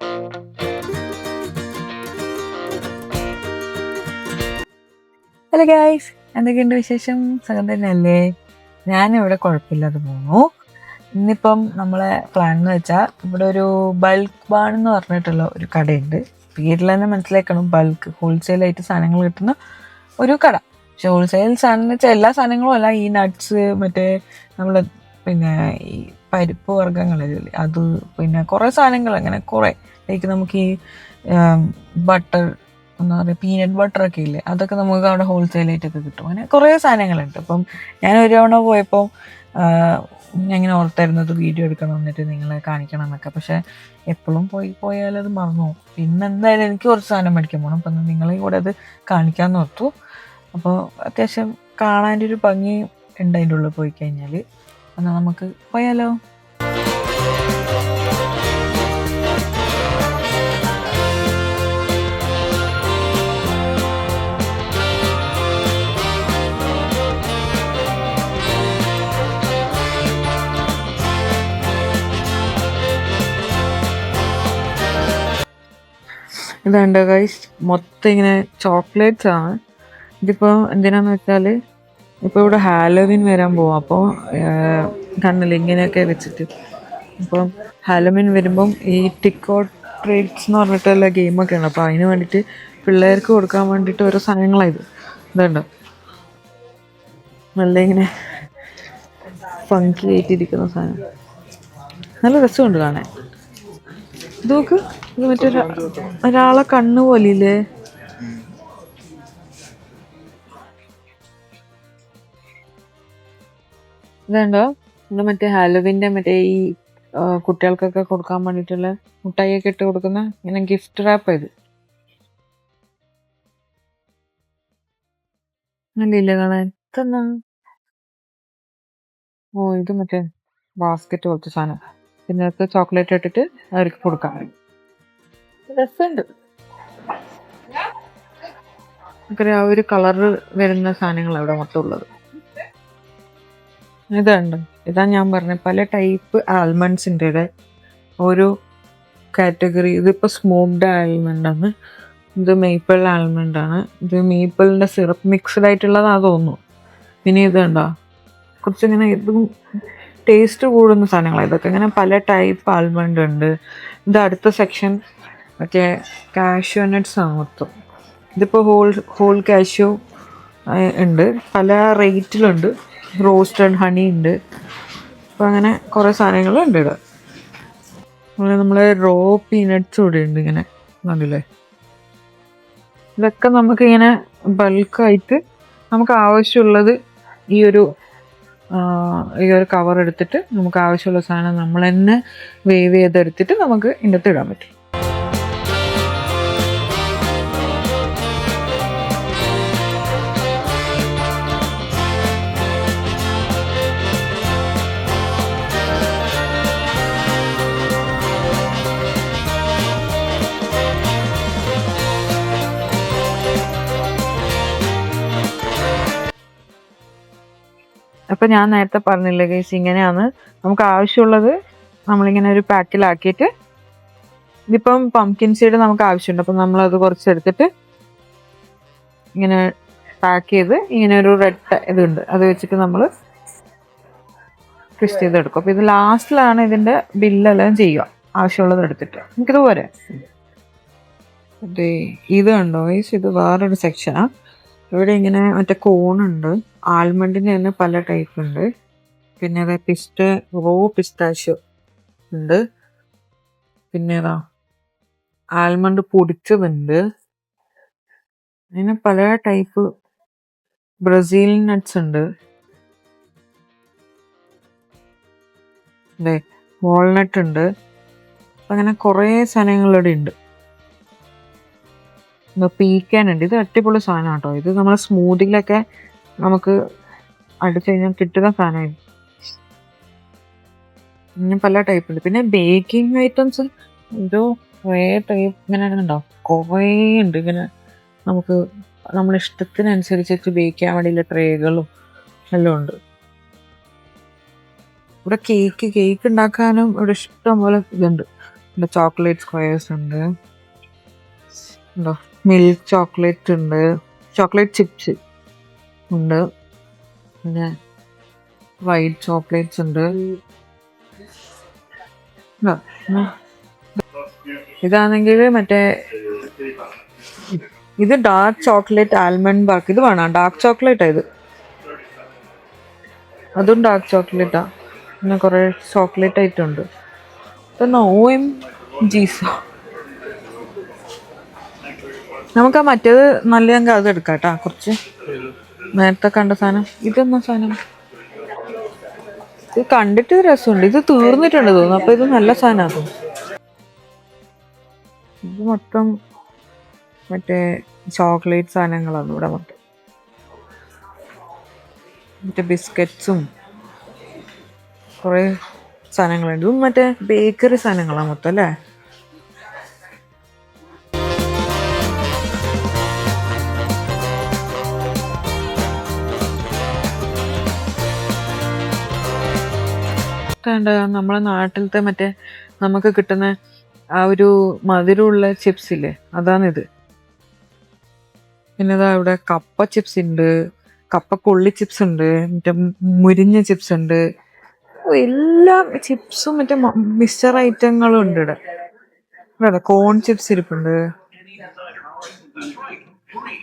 Hello guys എന്തൊക്കെയുണ്ട് വിശേഷം? സുഖം തന്നെയല്ലേ? ഞാനിവിടെ കുഴപ്പമില്ലാതെ പോകുന്നു ഇന്നിപ്പം നമ്മളെ പ്ലാൻ എന്ന് വെച്ചാൽ ഇവിടെ ഒരു ബൾക്ക് ബാൺ എന്ന് പറഞ്ഞിട്ടുള്ള ഒരു കടയുണ്ട്. പേരിൽ തന്നെ മനസ്സിലാക്കണം ബൾക്ക് ഹോൾസെയിലായിട്ട് സാധനങ്ങൾ കിട്ടുന്ന ഒരു കട. പക്ഷെ ഹോൾസെയിൽ സാധനം വെച്ചാൽ എല്ലാ സാധനങ്ങളും അല്ല ഈ നട്ട്സ് മറ്റേ നമ്മൾ പിന്നെ ഈ പരിപ്പ് വർഗങ്ങളില്ലേ അത് പിന്നെ കുറേ സാധനങ്ങൾ അങ്ങനെ കുറേ. ലൈക്ക് നമുക്ക് ഈ ബട്ടർ എന്താ പറയുക പീനട്ട് ബട്ടർ ഒക്കെ ഇല്ലേ അതൊക്കെ നമുക്ക് അവിടെ ഹോൾസെയിലായിട്ടൊക്കെ കിട്ടും. അങ്ങനെ കുറേ സാധനങ്ങളുണ്ട്. അപ്പം ഞാൻ ഒരു തവണ പോയപ്പോൾ ഞാൻ ഇങ്ങനെ ഓർത്തായിരുന്നത് വീഡിയോ എടുക്കണം എന്നിട്ട് നിങ്ങളെ കാണിക്കണം എന്നൊക്കെ പക്ഷെ എപ്പോഴും പോയി പോയാൽ അത് മറന്നു പിന്നെ എന്തായാലും എനിക്ക് കുറച്ച് സാധനം മേടിക്കാൻ പോകണം അപ്പം നിങ്ങളെ കൂടെ അത് കാണിക്കാമെന്ന് ഓർത്തു. അപ്പോൾ അത്യാവശ്യം കാണാന്റെ ഒരു ഭംഗി ഉണ്ട് അതിന്റെ ഉള്ളിൽ പോയി കഴിഞ്ഞാൽ എന്നാൽ നമുക്ക് പോയാലോ ഇതുണ്ട് ഗൈസ് മൊത്തം ഇങ്ങനെ ചോക്ലേറ്റ്സ് ആണ്. ഇതിപ്പോൾ എന്തിനാന്ന് വെച്ചാൽ ഇപ്പോൾ ഇവിടെ ഹാലോവിൻ വരാൻ പോകും അപ്പോൾ കണ്ണിൽ ഇങ്ങനെയൊക്കെ വെച്ചിട്ട്. അപ്പം ഹാലോവിൻ വരുമ്പം ഈ ടിക്കോ ട്രേഡ്സ് എന്ന് പറഞ്ഞിട്ടുള്ള ഗെയിമൊക്കെ ഉണ്ട് അപ്പോൾ അതിന് വേണ്ടിയിട്ട് പിള്ളേർക്ക് കൊടുക്കാൻ വേണ്ടിയിട്ട് ഓരോ സാധനങ്ങളായത് ഇതുണ്ട്? നല്ല ഇങ്ങനെ ഫങ്കി ആയിട്ടിരിക്കുന്ന സാധനം. നല്ല രസമുണ്ട് കാണാൻ. ഇത് നോക്ക്. ഇത് മറ്റൊരാ ഒരാളെ കണ്ണ് പോലില്ലേ ഇതുണ്ടോ? ഇത് മറ്റേ ഹാലോവിന്റെ മറ്റേ ഈ കുട്ടികൾക്കൊക്കെ കൊടുക്കാൻ വേണ്ടിയിട്ടുള്ള മുട്ടായിയൊക്കെ ഇട്ട് കൊടുക്കുന്ന ഇങ്ങനെ ഗിഫ്റ്റ് റാപ്പ് ഇത്. നല്ലില്ലേ കാണാൻ? ഓ ഇത് മറ്റേ ബാസ്ക്കറ്റ് പോലത്തെ സാധനം. ഇതിനകത്ത് ചോക്ലേറ്റ് ഇട്ടിട്ട് അവർക്ക് കൊടുക്കാൻ രസമുണ്ട്. ഒരു കളറ് വരുന്ന സാധനങ്ങൾ അവിടെ മൊത്തം ഉള്ളത്. ഇതുണ്ട് ഇതാ ഞാൻ പറഞ്ഞത് പല ടൈപ്പ് ആൽമണ്ട്സിന്റെ ഓരോ കാറ്റഗറി ഇതിപ്പോൾ ആൽമണ്ട് ആണ്. ഇത് മേപ്പിൾ ആണ്. ഇത് മേപ്പിളിന്റെ സിറപ്പ് മിക്സ്ഡ് ആയിട്ടുള്ളതാ തോന്നുന്നു. പിന്നെ ഇത് കണ്ടോ? കുറച്ചിങ്ങനെ ഇതും ടേസ്റ്റ് കൂടുന്ന സാധനങ്ങളാണ് ഇതൊക്കെ ഇങ്ങനെ പല ടൈപ്പ് ആൽമണ്ട് ഉണ്ട്. ഇത് അടുത്ത സെക്ഷൻ മറ്റേ കാഷ്യൂ നട്ട്സ് ആണ് മൊത്തം. ഇതിപ്പോൾ ഹോൾ ഹോൾ കാഷ്യൂ ഉണ്ട്. പല റേറ്റിലുണ്ട് റോസ്റ്റഡ് ഹണി ഉണ്ട്. അപ്പോൾ അങ്ങനെ കുറേ സാധനങ്ങളുണ്ട് ഇവിടെ. അതുപോലെ നമ്മളെ റോ പീനട്ട്സ് ഇവിടെ ഉണ്ട് ഇങ്ങനെ കണ്ടില്ലേ ഇതൊക്കെ നമുക്കിങ്ങനെ ബൾക്കായിട്ട് നമുക്ക് ആവശ്യമുള്ളത് ഈ ഒരു ഈ ഒരു കവർ എടുത്തിട്ട് നമുക്ക് ആവശ്യമുള്ള സാധനം നമ്മൾ തന്നെ വേവ് ചെയ്തെടുത്തിട്ട് നമുക്ക് അകത്ത് ഇടാൻ പറ്റും. അപ്പൊ ഞാൻ നേരത്തെ പറഞ്ഞില്ല ഗൈസ് ഇങ്ങനെയാണ്. നമുക്ക് ആവശ്യമുള്ളത് നമ്മളിങ്ങനെ ഒരു പാക്കിലാക്കിയിട്ട് ഇതിപ്പം പംകിൻ സീഡ് നമുക്ക് ആവശ്യമുണ്ട്. അപ്പം നമ്മളത് കുറച്ചെടുത്തിട്ട് ഇങ്ങനെ പാക്ക് ചെയ്ത് ഇങ്ങനെ ഒരു റെഡ് ഇതുണ്ട്. അത് വെച്ചിട്ട് നമ്മൾ ട്വിസ്റ്റ് ചെയ്തെടുക്കും. അപ്പോൾ ഇത് ലാസ്റ്റിലാണ് ഇതിന്റെ ബില്ലെല്ലാം ചെയ്യുക. ആവശ്യമുള്ളത് എടുത്തിട്ട്. നമുക്കിത് പോരെ. ഇത് കണ്ടോ ഇത് വേറൊരു സെക്ഷനാണ് ഇവിടെ ഇങ്ങനെ മറ്റേ കോണുണ്ട് ആൽമണ്ടിന് തന്നെ പല ടൈപ്പ് ഉണ്ട്. പിന്നെ അതായത് പിസ്റ്റ റോ പിസ്താഷ്യോ ഉണ്ട്. പിന്നെ ഏതാ ആൽമണ്ട് പൊടിച്ചതുണ്ട്. അങ്ങനെ പല ടൈപ്പ് ബ്രസീൽ നട്ട്സ് ഉണ്ട്. അതെ വാൾനട്ട് ഉണ്ട്. അങ്ങനെ കുറേ സാധനങ്ങളിവിടെ ഉണ്ട്. പീക്കാനുണ്ട് ഇത് അടിപൊളി സാധനം കേട്ടോ ഇത് നമ്മൾ സ്മൂതിയിലൊക്കെ നമുക്ക് അടിച്ചു കഴിഞ്ഞാൽ കിട്ടുന്ന സാധനമായി ഇങ്ങനെ പല ടൈപ്പ് ഉണ്ട്. പിന്നെ ബേക്കിംഗ് ഐറ്റംസ് ഒരു കുറേ ടൈപ്പ് ഇങ്ങനെ ഉണ്ടോ കുറേ ഉണ്ട്. ഇങ്ങനെ നമുക്ക് നമ്മുടെ ഇഷ്ടത്തിനനുസരിച്ചിട്ട് ബേക്ക് ചെയ്യാൻ വേണ്ടിയുള്ള ട്രേകളും എല്ലാം ഉണ്ട്. ഇവിടെ കേക്ക് കേക്ക് ഉണ്ടാക്കാനും ഇവിടെ ഇഷ്ടം പോലെ ഇതുണ്ട്. ഇവിടെ ചോക്ലേറ്റ് സ്ക്വയേഴ്സ് ഉണ്ട്. ഉണ്ടോ? മിൽക്ക് ചോക്ലേറ്റ് ഉണ്ട്. ചോക്ലേറ്റ് ചിപ്സ് ഉണ്ട്. പിന്നെ വൈറ്റ് ചോക്ലേറ്റ്സ് ഉണ്ട്. ഇതാണെങ്കിൽ മറ്റേ ഇത് ഡാർക്ക് ചോക്ലേറ്റ് ആൽമണ്ട് ബാർക്ക് ഇത് വേണം? ഡാർക്ക് ചോക്ലേറ്റാ ഇത്? അതും ഡാർക്ക് ചോക്ലേറ്റാ പിന്നെ കുറേ ചോക്ലേറ്റ് ഐറ്റം ഉണ്ട്. ഓ എം ജീസോ നമുക്ക് ആ മറ്റേത് നല്ലതെങ്കിൽ അത് എടുക്കാം കേട്ടാ കുറച്ച്. നേരത്തെ കണ്ട സാധനം. ഇതെന്നാ സാധനം? ഇത് കണ്ടിട്ട് രസമുണ്ട്. ഇത് തീർന്നിട്ടുണ്ട് തോന്നുന്നു. അപ്പൊ ഇത് നല്ല സാധനമാണ് ഇത് മൊത്തം മറ്റേ ചോക്ലേറ്റ് സാധനങ്ങളാണ് ഇവിടെ മൊത്തം. മറ്റേ ബിസ്ക്കറ്റ്സും കുറേ സാധനങ്ങളുണ്ട്. ഇതും മറ്റേ ബേക്കറി സാധനങ്ങളാണ് മൊത്തം അല്ലേ? കണ്ട നമ്മളെ നാട്ടിലത്തെ മറ്റേ നമുക്ക് കിട്ടുന്ന ആ ഒരു മധുരമുള്ള ചിപ്സ് ഇല്ലേ അതാണിത്. പിന്നെ ഇതാ ഇവിടെ കപ്പ ചിപ്സ് ഉണ്ട് കപ്പ കൊള്ളി ചിപ്സ് ഉണ്ട് മറ്റേ മുരിഞ്ഞ ചിപ്സ് ഉണ്ട് എല്ലാ ചിപ്സും മറ്റേ മിക്സർ ഐറ്റങ്ങളും ഉണ്ട് ഇവിടെ. ഇവിടെ കോൺ ചിപ്സ് ഇരിപ്പുണ്ട്.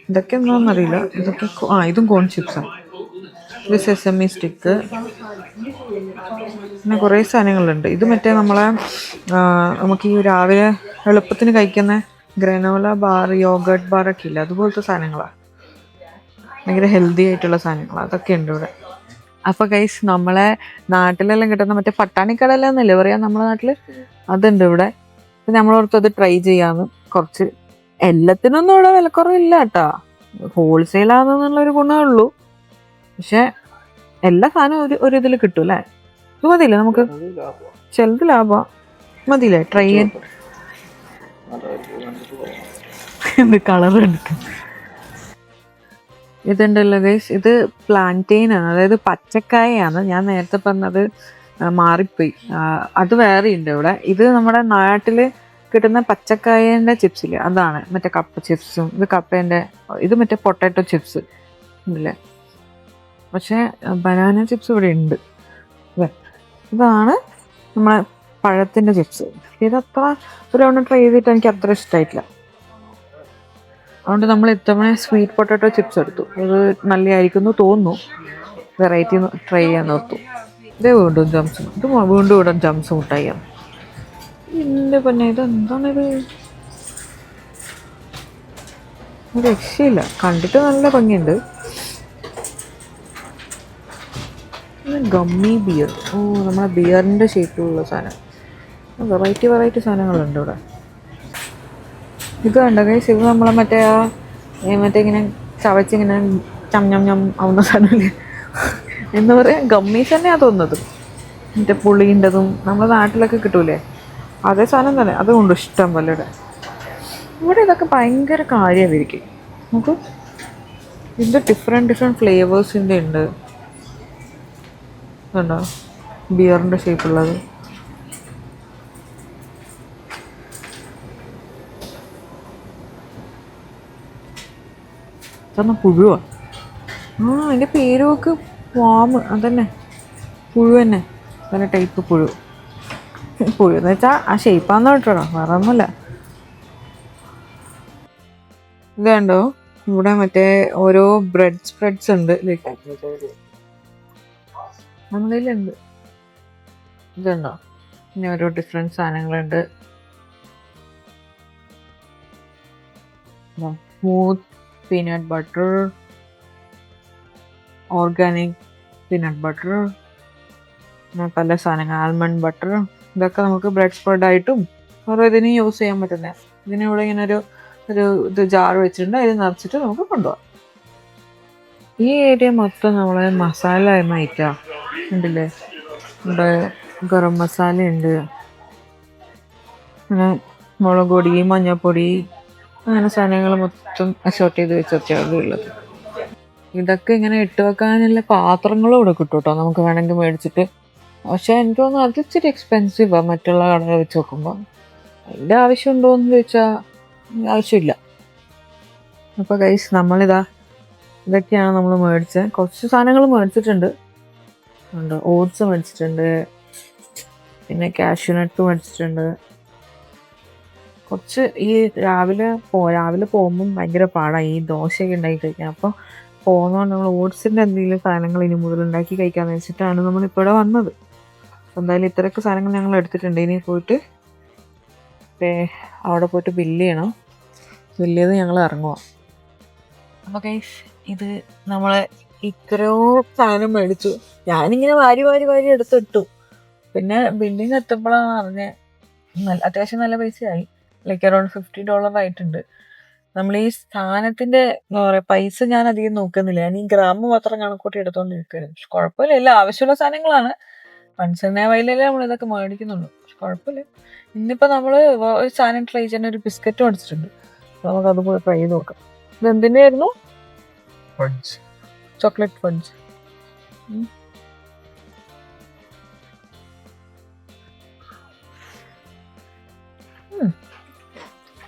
ഇതൊക്കെ എന്താണെന്നറിയില്ല ഇതൊക്കെ ആ ഇതും കോൺ ചിപ്സാണ് ഇത് സെസമി സ്റ്റിക്ക് പിന്നെ കുറേ സാധനങ്ങളുണ്ട്. ഇത് മറ്റേ നമ്മളെ നമുക്ക് ഈ രാവിലെ എളുപ്പത്തിന് കഴിക്കുന്ന ഗ്രനോല ബാർ യോഗട്ട് ബാർ ഒക്കെ ഇല്ല? അതുപോലത്തെ സാധനങ്ങളാണ് ഭയങ്കര ഹെൽത്തി ആയിട്ടുള്ള സാധനങ്ങൾ അതൊക്കെ ഉണ്ട് ഇവിടെ. അപ്പോൾ കൈസ് നമ്മളെ നാട്ടിലെല്ലാം കിട്ടുന്ന മറ്റേ പട്ടാണിക്കടല എന്നല്ലേ പറയാ നമ്മുടെ നാട്ടിൽ അതുണ്ട് ഇവിടെ. അപ്പൊ നമ്മളോർത്ത് അത് ട്രൈ ചെയ്യാന്ന്. കുറച്ച് എല്ലാത്തിനൊന്നും ഇവിടെ വിലക്കുറവില്ല കേട്ടോ. ഒരു ഗുണമേ ഉള്ളൂ. പക്ഷെ എല്ലാ സാധനവും ഒരു ഒരു ഇതിൽ കിട്ടും അല്ലേ ഇത് മതിയില്ലേ നമുക്ക്? ചിലത് ലാഭം മതിയില്ലേ? ട്രൈ ചെയ്യാൻ. എന്ത് കളർ എടുക്കും ഇതുണ്ടല്ലോ ഗൈസ് ഇത് പ്ലാന്റെയിൻ ആണ്. അതായത് പച്ചക്കായയാണ്. ഞാൻ നേരത്തെ പറഞ്ഞത് മാറിപ്പോയി. അത് വേറെ ഉണ്ട് ഇവിടെ. ഇത് നമ്മുടെ നാട്ടിൽ കിട്ടുന്ന പച്ചക്കായന്റെ ചിപ്സില്ലേ അതാണ്. മറ്റേ കപ്പ ചിപ്സും ഇത് കപ്പേന്റെ ഇത് മറ്റേ പൊട്ടാറ്റോ ചിപ്സ് ഉണ്ടല്ലേ പക്ഷേ ബനാന ചിപ്സ് ഇവിടെ ഉണ്ട്. ഇതെ. ഇതാണ് നമ്മളെ പഴത്തിന്റെ ചിപ്സ് ഇതത്ര ഒരു തവണ ട്രൈ ചെയ്തിട്ട് എനിക്ക് അത്ര ഇഷ്ടമായിട്ടില്ല അതുകൊണ്ട് നമ്മൾ ഇത്തവണ സ്വീറ്റ് പൊട്ടാറ്റോ ചിപ്സ് എടുത്തു. അത് നല്ലതായിരിക്കും എന്ന് തോന്നുന്നു വെറൈറ്റി ട്രൈ ചെയ്യാൻ നോർത്തു. ഇതേ വീണ്ടും ജംസ് ഇത് വീണ്ടും വീണ്ടും ജംസ് മുട്ടായിയാണ് എന്റെ പിന്നെ ഇത്? എന്താണിത് രക്ഷയില്ല. കണ്ടിട്ട് നല്ല ഭംഗിയുണ്ട്. ഗമ്മി ബിയർ ഓ നമ്മുടെ ബിയറിന്റെ ഷേപ്പിലുള്ള സാധനം. വെറൈറ്റി വെറൈറ്റി സാധനങ്ങളുണ്ട് ഇവിടെ. ഇത് കണ്ടോ കൈസ് ഇത് നമ്മളെ മറ്റേ ആ മറ്റേ ഇങ്ങനെ ചവച്ചിങ്ങനെ ചം ഞം ഞം ആവുന്ന സാധനം എന്ന് പറയാൻ ഗമ്മീസ് തന്നെയാണ് തോന്നുന്നത്. മറ്റേ പുളീന്റെതും നമ്മുടെ നാട്ടിലൊക്കെ കിട്ടൂലേ? അതേ സാധനം തന്നെ. അതുകൊണ്ട് ഇഷ്ടം പോലെ ഇവിടെ. ഇവിടെ ഇതൊക്കെ ഭയങ്കര കാര്യമായിരിക്കും നമുക്ക് ഇതിന്റെ ഡിഫറെന്റ് ഡിഫറെന്റ് ഫ്ലേവേഴ്സിന്റെ ഉണ്ട്. കണ്ടോ ബിയറിന്റെ ഷേപ്പുള്ളത്. കാരണം പുഴുവാ? ആ അതിന്റെ പേര് നോക്ക് വാമ് അതന്നെ. പുഴു തന്നെ. നല്ല ടൈപ്പ് പുഴു. പുഴു എന്ന് വെച്ചാൽ ആ ഷേപ്പാന്ന് കേട്ടോ വേറെ ഒന്നുമില്ല. ഇത് കണ്ടോ? ഇവിടെ മറ്റേ ഓരോ ബ്രെഡ് സ്പ്രെഡ്സ് ഉണ്ട്. നമ്മളിലുണ്ട്. ഇതുണ്ടോ? പിന്നെ ഓരോ ഡിഫറെന്റ് സാധനങ്ങളുണ്ട്. Smooth peanut butter organic peanut butter പല സാധനങ്ങൾ ആൽമണ്ട് ബട്ടർ ഇതൊക്കെ നമുക്ക് ബ്രെഡ് സ്പ്രെഡായിട്ടും ഓരോ ഇതിനും യൂസ് ചെയ്യാൻ പറ്റുന്ന ഇതിനിവിടെ ഇങ്ങനെ ഒരു ഒരു ഇത് ജാർ വെച്ചിട്ടുണ്ട് അതിൽ നിറച്ചിട്ട് നമുക്ക് കൊണ്ടുപോകാം. ഈ ഏരിയ മൊത്തം നമ്മളെ മസാല ഐറ്റാ ഉണ്ടല്ലേ? ഇവിടെ ഗരം മസാല ഉണ്ട് പിന്നെ മുളക് പൊടി മഞ്ഞൾപ്പൊടി അങ്ങനെ സാധനങ്ങൾ മൊത്തം അഷോട്ട് ചെയ്ത് വെച്ചാണ് ഉള്ളത്. ഇതൊക്കെ ഇങ്ങനെ ഇട്ട് വെക്കാനുള്ള പാത്രങ്ങളും ഇവിടെ കിട്ടും കേട്ടോ. നമുക്ക് വേണമെങ്കിൽ മേടിച്ചിട്ട്. പക്ഷെ എനിക്ക് തോന്നുന്നു അത് ഇച്ചിരി എക്സ്പെൻസീവാണ് മറ്റുള്ള കടകൾ വെച്ച് നോക്കുമ്പോൾ അതിന്റെ ആവശ്യമുണ്ടോ എന്ന് ചോദിച്ചാൽ ആവശ്യമില്ല. അപ്പോൾ ഗൈസ് നമ്മളിതാ ഇതൊക്കെയാണ് നമ്മൾ മേടിച്ചത്. കുറച്ച് സാധനങ്ങൾ മേടിച്ചിട്ടുണ്ട്. ഉണ്ട്. ഓട്സ് മേടിച്ചിട്ടുണ്ട്. പിന്നെ കാഷ്യൂനട്ട് മേടിച്ചിട്ടുണ്ട്. കുറച്ച് ഈ രാവിലെ പോ രാവിലെ പോകുമ്പം ഭയങ്കര പാടാണ് ഈ ദോശയൊക്കെ ഉണ്ടാക്കി കഴിക്കാൻ. അപ്പോൾ പോകുന്നതുകൊണ്ട് നമ്മൾ ഓട്സിന്റെ എന്തെങ്കിലും സാധനങ്ങൾ ഇനി മുതൽ ഉണ്ടാക്കി കഴിക്കാമെന്ന് വെച്ചിട്ടാണ് നമ്മളിപ്പോൾ ഇവിടെ വന്നത് എന്തായാലും ഇത്രയൊക്കെ സാധനങ്ങൾ ഞങ്ങൾ എടുത്തിട്ടുണ്ട്. ഇനി പോയിട്ട് അവിടെ പോയിട്ട് ബില്ല് ചെയ്യണം. ബില്ല് ചെയ്ത് ഞങ്ങൾ ഇറങ്ങുക അപ്പോൾ ഗൈസ് ഇത് നമ്മൾ ഇത്രയോ സാധനം മേടിച്ചു. ഞാനിങ്ങനെ വാരി വാരി വാരി എടുത്തിട്ടു. പിന്നെ ബില്ലിങ് എത്തുമ്പോഴാണ് അറിഞ്ഞത് നല്ല അത്യാവശ്യം നല്ല പൈസയായി. ലൈക്ക് അറൗണ്ട് ഫിഫ്റ്റി ഡോളർ ആയിട്ടുണ്ട്. നമ്മൾ ഈ സ്ഥാനത്തിന്റെ എന്താ പറയുക പൈസ ഞാൻ അധികം നോക്കുന്നില്ല. ഞാൻ ഈ ഗ്രാമം മാത്രം കണക്കൂട്ടി എടുത്തോണ്ട് നിൽക്കരുത് പക്ഷെ കുഴപ്പമില്ല. എല്ലാം ആവശ്യമുള്ള സാധനങ്ങളാണ്. പൺസന്നെ വയലല്ലേ നമ്മൾ ഇതൊക്കെ മേടിക്കുന്നുള്ളൂ. പക്ഷെ കുഴപ്പമില്ല. ഇന്നിപ്പോ നമ്മൾ ഒരു സാധനം ട്രൈ ചെയ്യാൻ ഒരു ബിസ്ക്കറ്റ് മേടിച്ചിട്ടുണ്ട്. നമുക്കത് ട്രൈ ചെയ്ത് നോക്കാം. ഇത് എന്തിനായിരുന്നു ചോക്ലേറ്റ് ഫഡ്സ്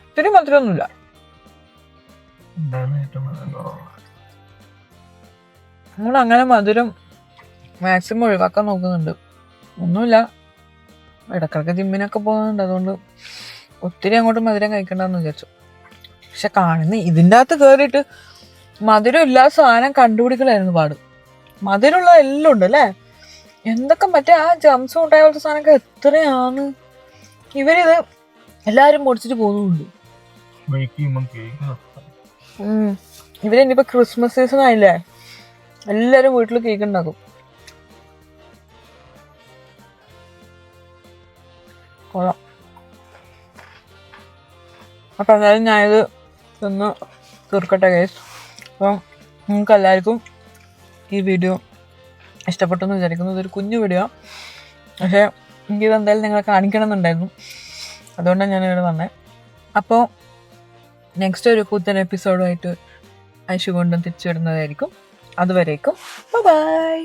ഇത്തിരി മധുരമൊന്നുമില്ല. നമ്മൾ അങ്ങനെ മധുരം മാക്സിമം ഒഴിവാക്കാൻ നോക്കുന്നുണ്ട്. ഒന്നുമില്ല. ഇടക്കിടക്ക് ജിമ്മിനൊക്കെ പോകുന്നുണ്ട്. അതുകൊണ്ട് ഒത്തിരി അങ്ങോട്ട് മധുരം കഴിക്കണ്ടെന്ന് വിചാരിച്ചു. പക്ഷെ കാണുന്ന ഇതിന്റെ അകത്ത് കയറിയിട്ട് മധുരം ഇല്ലാത്ത സാധനം കണ്ടുപിടിക്കലായിരുന്നു പാട്. മധുരമുള്ള എല്ലാം ഉണ്ട് അല്ലേ? എന്തൊക്കെ മറ്റേ ആ ജംസ് ഉണ്ടായ പോലത്തെ സാധനമൊക്കെ എത്രയാണ്? ഇവരിത് എല്ലാവരും പൊടിച്ചിട്ട് പോകുന്നുണ്ട്. ഇവർ ഇനിയിപ്പോ ക്രിസ്മസ് സീസൺ ആയില്ലേ? എല്ലാരും വീട്ടിൽ കേക്ക് ഉണ്ടാക്കും. കൊള്ളാം. അപ്പൊ എന്തായാലും ഞാനിത് ഒന്ന് തീർക്കട്ടെ കേസ് അപ്പം നിങ്ങൾക്ക് എല്ലാവർക്കും ഈ വീഡിയോ ഇഷ്ടപ്പെട്ടെന്ന് വിചാരിക്കുന്നു. ഇതൊരു കുഞ്ഞു വീഡിയോ. പക്ഷേ എനിക്കിത് എന്തായാലും നിങ്ങളെ കാണിക്കണം എന്നുണ്ടായിരുന്നു അതുകൊണ്ടാണ് ഞാനിവിടെ വന്നത് അപ്പോൾ നെക്സ്റ്റ് ഒരു പുത്തൻ എപ്പിസോഡുമായിട്ട് ഐശു കൊണ്ടും തിരിച്ചു വരുന്നതായിരിക്കും അതുവരേക്കും. ബൈ